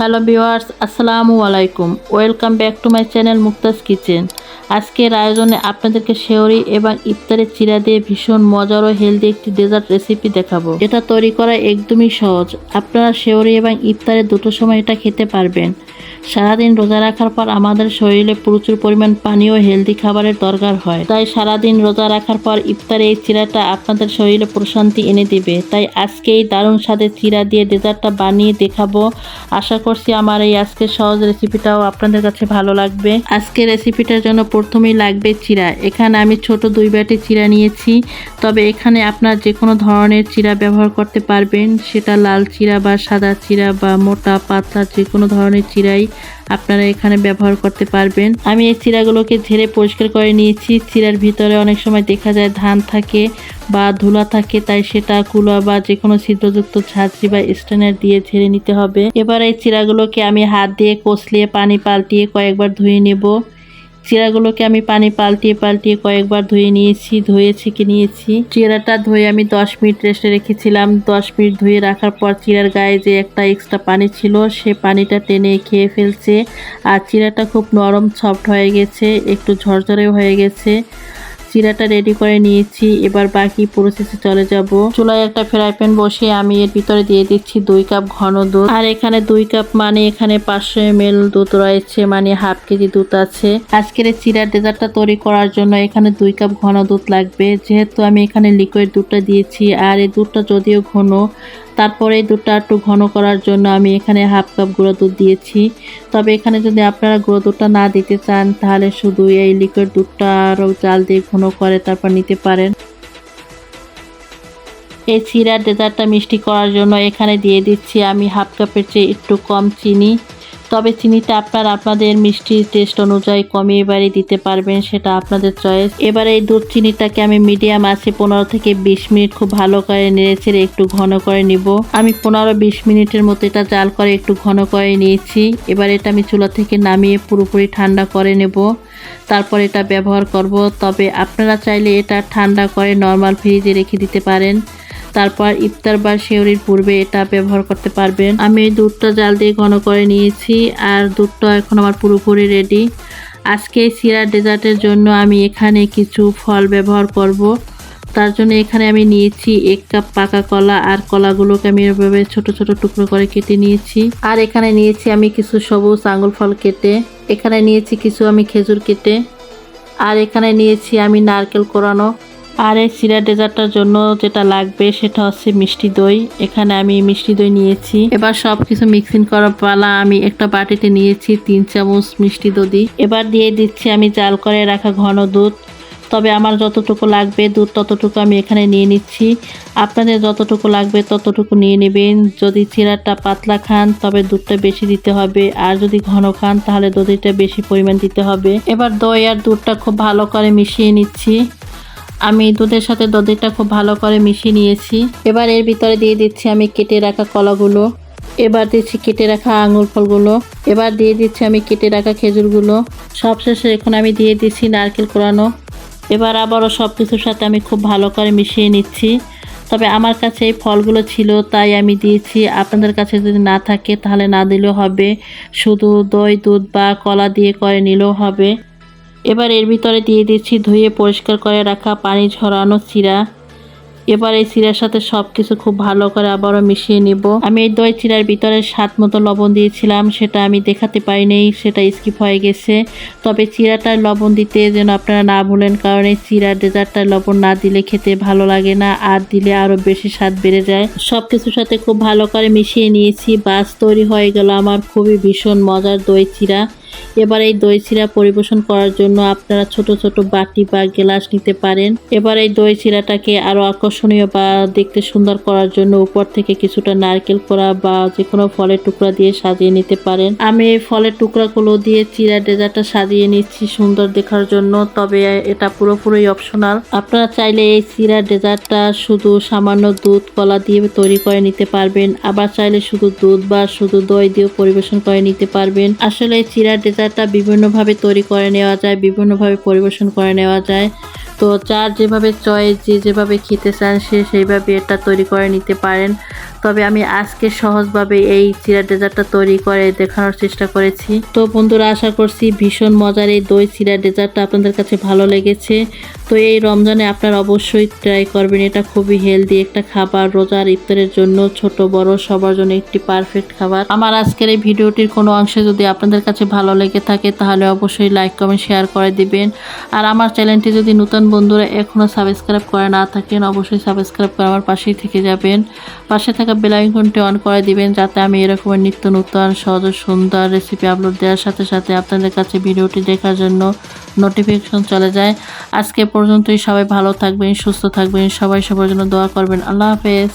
Hello viewers আসসালামু আলাইকুম। Welcome back to my channel Muktaj kitchen. আজকের আয়োজনে আপনাদেরকে শেওরি এবং ইফতারে চিরা দিয়ে ভীষণ মজার ও হেলদি একটি ডেজার্ট রেসিপি দেখাবো। এটা তৈরি করা একদমই সহজ। আপনারা শেওরি এবং ইফতারে দুটো সময় এটা খেতে পারবেন। সারাদিন রোজা রাখার পর আমাদের শরীরে প্রচুর পরিমাণ পানি ও হেলদি খাবারের দরকার হয়। তাই সারাদিন রোজা রাখার পর ইফতারে এই চিরাটা আপনাদের শরীরে প্রশান্তি এনে দিবে। তাই আজকে এই দারুণ স্বাদের চিরা দিয়ে ডেজার্টটা বানিয়ে দেখাবো। আশা করছি আমার এই আজকের সহজ রেসিপিটাও আপনাদের কাছে ভালো লাগবে। আজকে রেসিপিটার জন্য প্রথমেই লাগবে চিরা। এখানে আমি ছোট দুই বাটি চিরা নিয়েছি। তবে এখানে আপনার যে কোনো ধরনের চিরা ব্যবহার করতে পারবেন। সেটা লাল চিরা বা সাদা চিরা বা মোটা পাতলা যে কোনো ধরনের চিরাই আপনারা এখানে ব্যবহার করতে পারবেন। আমি এই চিরাগুলোকে ঝেড়ে পরিষ্কার করে নিয়েছি। চিরার ভিতরে অনেক সময় দেখা যায় ধান থাকে বা ধুলা থাকে, তাই সেটা কুলা বা যে কোনো ছিদ্রযুক্ত ঝাঁঝরি বা স্ট্যান্ডার দিয়ে ঝেড়ে নিতে হবে। এবার এই চিরাগুলোকে আমি হাত দিয়ে কষলিয়ে পানি পাল্টিয়ে কয়েকবার ধুয়ে নেব। চিরাগুলোকে আমি পানি পাল্টিয়ে পাল্টিয়ে কয়েকবার ধুয়ে নিয়েছি ধুয়ে ছেঁকে নিয়েছি। চিরাটা ধুয়ে আমি দশ মিনিট রেস্টে রেখেছিলাম। দশ মিনিট ধুয়ে রাখার পর চিরার গায়ে যে একটা এক্সট্রা পানি ছিল, সে পানিটা টেনে খেয়ে ফেলছে। আর চিরাটা খুব নরম সফট হয়ে গেছে, একটু ঝরঝরেও হয়ে গেছে। চিরাটা রেডি করে নিয়েছি। এবার বাকি প্রসেসে চলে যাব। চুলায় একটা ফ্রাই প্যান বসিয়ে আমি এর ভিতরে দিয়ে দিচ্ছি দুই কাপ ঘন দুধ। আর এখানে দুই কাপ মানে এখানে পাঁচশো এম দুধ রয়েছে মানে হাফ কেজি দুধ আছে। আজকের এই চিরার ডেজার্টটা তৈরি করার জন্য এখানে দুই কাপ ঘন দুধ লাগবে। যেহেতু আমি এখানে লিকুইড দুধটা দিয়েছি, আর এই দুধটা যদিও ঘন তারপরে দুধটা একটু ঘন করার জন্য আমি এখানে হাফ কাপ গুঁড়ো দুধ দিয়েছি। তবে এখানে যদি আপনারা গুঁড়ো দুধটা না দিতে চান, তাহলে শুধু এই লিকুইড দুধটা আরও জাল দিয়ে ঘন করে তারপর নিতে পারেন। এই চিরার ডেজার্টটা মিষ্টি করার জন্য এখানে দিয়ে দিচ্ছি আমি হাফ কাপের চেয়ে একটু কম চিনি। তবে চিনিটা আপনারা আপনাদের মিষ্টির টেস্ট অনুযায়ী কমিয়ে বাড়িয়ে দিতে পারবেন, সেটা আপনাদের চয়েস এবার এই দুধ চিনিটাকে আমি মিডিয়াম আছে, পনেরো থেকে বিশ মিনিট খুব ভালো করে নেড়েচেড়ে একটু ঘন করে নিব। আমি পনেরো বিশ মিনিটের মতো এটা জাল করে একটু ঘন করে নিয়েছি। এবার এটা আমি চুলা থেকে নামিয়ে পুরোপুরি ঠান্ডা করে নেব। তারপর এটা ব্যবহার করব। তবে আপনারা চাইলে এটা ঠান্ডা করে নর্মাল ফ্রিজে রেখে দিতে পারেন। তারপর ইফতার বা শেওরির পূর্বে এটা ব্যবহার করতে পারবেন। আমি দুধটা জাল দিয়ে ঘন করে নিয়েছি আর দুধটা এখন আমার পুরোপুরি রেডি আজকে সিরা ডেজার্টের জন্য আমি এখানে কিছু ফল ব্যবহার করব। তার জন্য এখানে আমি নিয়েছি এক কাপ পাকা কলা আর কলাগুলোকে আমি এভাবে ছোট ছোট টুকরো করে কেটে নিয়েছি। আর এখানে নিয়েছি আমি কিছু সবুজ আঙুল ফল কেটে। এখানে নিয়েছি কিছু আমি খেজুর কেটে। আর এখানে নিয়েছি আমি নারকেল কোরানো আর এই সিরা ডেজার্টটার জন্য যেটা লাগবে সেটা হচ্ছে মিষ্টি দই। এখানে আমি মিষ্টি দই নিয়েছি। এবার সব কিছু মিক্সিং করার পালা আমি একটা বাটিতে নিয়েছি তিন চামচ মিষ্টি দধি। এবার দিয়ে দিচ্ছি আমি জাল করে রাখা ঘন দুধ। তবে আমার যতটুকু লাগবে দুধ ততটুকু আমি এখানে নিয়ে নিচ্ছি। আপনাদের যতটুকু লাগবে ততটুকু নিয়ে নেবেন। যদি চিরাটা পাতলা খান তবে দুধটা বেশি দিতে হবে। আর যদি ঘন খান তাহলে দধিটা বেশি পরিমাণ দিতে হবে। এবার দই আর দুধটা খুব ভালো করে মিশিয়ে নিচ্ছি। আমি দুধের সাথে দধিটা খুব ভালো করে মিশিয়ে নিয়েছি। এবার এর ভিতরে দিয়ে দিচ্ছি আমি কেটে রাখা কলাগুলো। এবার দিচ্ছি কেটে রাখা আঙুর ফলগুলো। এবার দিয়ে দিচ্ছি আমি কেটে রাখা খেজুরগুলো। সবশেষে এখন আমি দিয়ে দিচ্ছি নারকেল কোরানো। এবার আবারও সব কিছুর সাথে আমি খুব ভালো করে মিশিয়ে নিচ্ছি। তবে আমার কাছে এই ফলগুলো ছিল, তাই আমি দিয়েছি। আপনাদের কাছে যদি না থাকে, তাহলে না দিলেও হবে। শুধু দই, দুধ বা কলা দিয়ে করে নিলেও হবে। এবার এর ভিতরে দিয়ে দিচ্ছি ধুয়ে পরিষ্কার করে রাখা পানি ঝরানো চিরা এবার এই চিরার সাথে সব কিছু খুব ভালো করে আবারও মিশিয়ে নিব। আমি এই দই চিরার ভিতরে স্বাদ মতো লবণ দিয়েছিলাম, সেটা আমি দেখাতে পারিনি, সেটা স্কিপ হয়ে গেছে। তবে চিরাটায় লবণ দিতে যেন আপনারা না ভুলেন, কারণ এই চিরার ডেজার্টটায় লবণ না দিলে খেতে ভালো লাগে না, আর দিলে আরও বেশি স্বাদ বেড়ে যায়। সব কিছুর সাথে খুব ভালো করে মিশিয়ে নিয়েছি, বাস তৈরি হয়ে গেল আমার, খুবই ভীষণ মজার দই চিরা এবার এই দই চিরা পরিবেশন করার জন্য আপনারা ছোট ছোট বাটি বা গ্লাস নিতে পারেন। এবার এই দই চিরাটাকে আরও আকর্ষণীয় বা দেখতে সুন্দর করার জন্য উপর থেকে কিছুটা নারকেল কোড়া বা যে কোনো ফলের টুকরা দিয়ে সাজিয়ে নিতে পারেন। আমি এই ফলের টুকরাগুলো দিয়ে চিরা ডেজার্টটা সাজিয়ে নিচ্ছি সুন্দর দেখার জন্য, তবে এটা পুরোপুরি অপশনাল। আপনারা চাইলে এই চিরা ডেজার্টটা শুধু সামান্য দুধ কলা দিয়ে তৈরি করে নিতে পারবেন, আবার চাইলে শুধু দুধ বা শুধু দই দিয়েও পরিবেশন করে নিতে পারবেন। আসলে চিরা ডেজার্টটা বিভিন্নভাবে তৈরি করে নেওয়া যায় বিভিন্নভাবে পরিবেশন করে নেওয়া যায়। তো যার যেভাবে চয়েস যে যেভাবে খেতে চান, সে সেইভাবে এটা তৈরি করে নিতে পারেন। তবে আমি আজকে সহজভাবে এই চিরা ডেজার্টটা তৈরি করে দেখানোর চেষ্টা করেছি। তো বন্ধুরা, আশা করছি ভীষণ মজার এই দই চিরা ডেজার্টটা আপনাদের কাছে ভালো লেগেছে। তো এই রমজানে আপনারা অবশ্যই ট্রাই করবেন। এটা খুবই হেলদি একটা খাবার, রোজার ইফতারের জন্য ছোট, বড়, সবার জন্য একটি পারফেক্ট খাবার। আমার আজকের এই ভিডিওটির কোনো অংশে যদি আপনাদের কাছে ভালো লেগে থাকে, তাহলে অবশ্যই লাইক কমেন্ট শেয়ার করে দিবেন। আর আমার চ্যানেলটি যদি নতুন বন্ধুরা এখনও সাবস্ক্রাইব করে না থাকেন, অবশ্যই সাবস্ক্রাইব করে আমার পাশেই থেকে যাবেন। পাশে থাকা বেলাইকনটি অন করে দিবেন, যাতে আমি এরকম নিত্য নতুন, সহজ সুন্দর রেসিপি আপলোড দেওয়ার সাথে সাথে আপনাদের কাছে ভিডিওটি দেখার জন্য নোটিফিকেশন চলে যায়। আজকে পর্যন্তই সবাই ভালো থাকবেন, সুস্থ থাকবেন, সবাই সবার জন্য দোয়া করবেন। আল্লাহ হাফেজ।